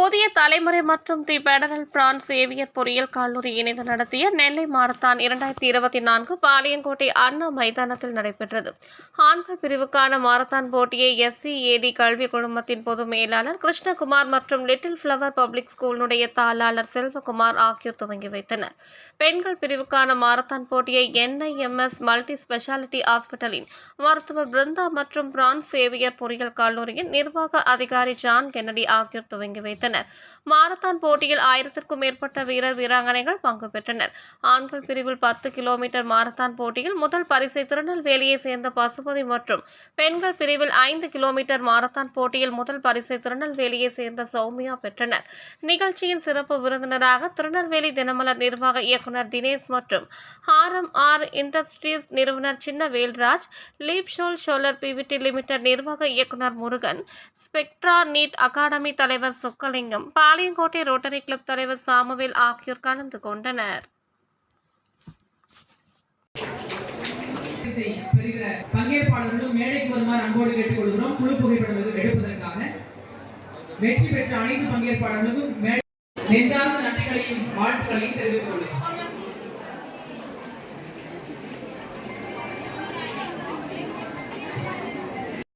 புதிய தலைமுறை மற்றும் தி பெடரல் பிரான்ஸ் சேவியர் பொறியியல் கல்லூரி இணைந்து நடத்திய நெல்லை மாரத்தான் இரண்டாயிரத்தி இருபத்தி நான்கு பாளையங்கோட்டை அண்ணா மைதானத்தில் நடைபெற்றது. ஆண்கள் பிரிவுக்கான மாரத்தான் போட்டியை எஸ்சிஏடி கல்வி குழுமத்தின் பொது மேலாளர் கிருஷ்ணகுமார் மற்றும் லிட்டில் ஃப்ளவர் பப்ளிக் ஸ்கூலினுடைய தாளாளர் செல்வகுமார் ஆகியோர் துவங்கி வைத்தனர். பெண்கள் பிரிவுக்கான மாரத்தான் போட்டியை என்ஐஎம்எஸ் மல்டி ஸ்பெஷாலிட்டி ஹாஸ்பிட்டலின் மருத்துவர் பிருந்தா மற்றும் பிரான்ஸ் சேவியர் பொறியியல் கல்லூரியின் நிர்வாக அதிகாரி ஜான் கென்னடி ஆகியோர் துவங்கி வைத்தனர். மாரத்தான் போட்டியில் ஆயிரத்திற்கும் மேற்பட்ட வீரர் வீராங்கனைகள் பங்கு பெற்றனர். ஆண்கள் பிரிவில் பத்து கிலோமீட்டர் மாரத்தான் போட்டியில் முதல் பரிசை திருநெல்வேலியை சேர்ந்த பசுபதி மற்றும் பெண்கள் பிரிவில் ஐந்து கிலோமீட்டர் மாரத்தான் போட்டியில் முதல் பரிசை திருநெல்வேலியை சேர்ந்த சௌமியா பெற்றனர். நிகழ்ச்சியின் சிறப்பு விருந்தினராக திருநெல்வேலி தினமலர் நிர்வாக இயக்குனர் தினேஷ் மற்றும் ஆர்எம் ஆர் இண்டஸ்ட்ரீஸ் நிறுவனர் சின்ன வேல்ராஜ் லீப் ஷோல் ஷோலர் பிவிடி லிமிடெட் நிர்வாக இயக்குனர் முருகன் ஸ்பெக்ட்ரா நீட் அகாடமி தலைவர் சிவலிங்கம் பாளையங்கோட்டை ரோட்டரி கிளப் தலைவர் சாமுவேல் ஆகியோர் கலந்து கொண்டனர். பெறுகிற பங்கேற்பாளர்களும் மேடைக்கு வருமாறு அன்போடு கேட்டுக்கொள்கிறோம். குழு புகைப்படம் எடுப்பதற்காக வெற்றி பெற்ற அனைத்து பங்கேற்பாளர்களுக்கும் நெஞ்சார்ந்த நன்றிகளையும் வாழ்த்துக்களையும் தெரிவித்துக் கொள்கிறேன்.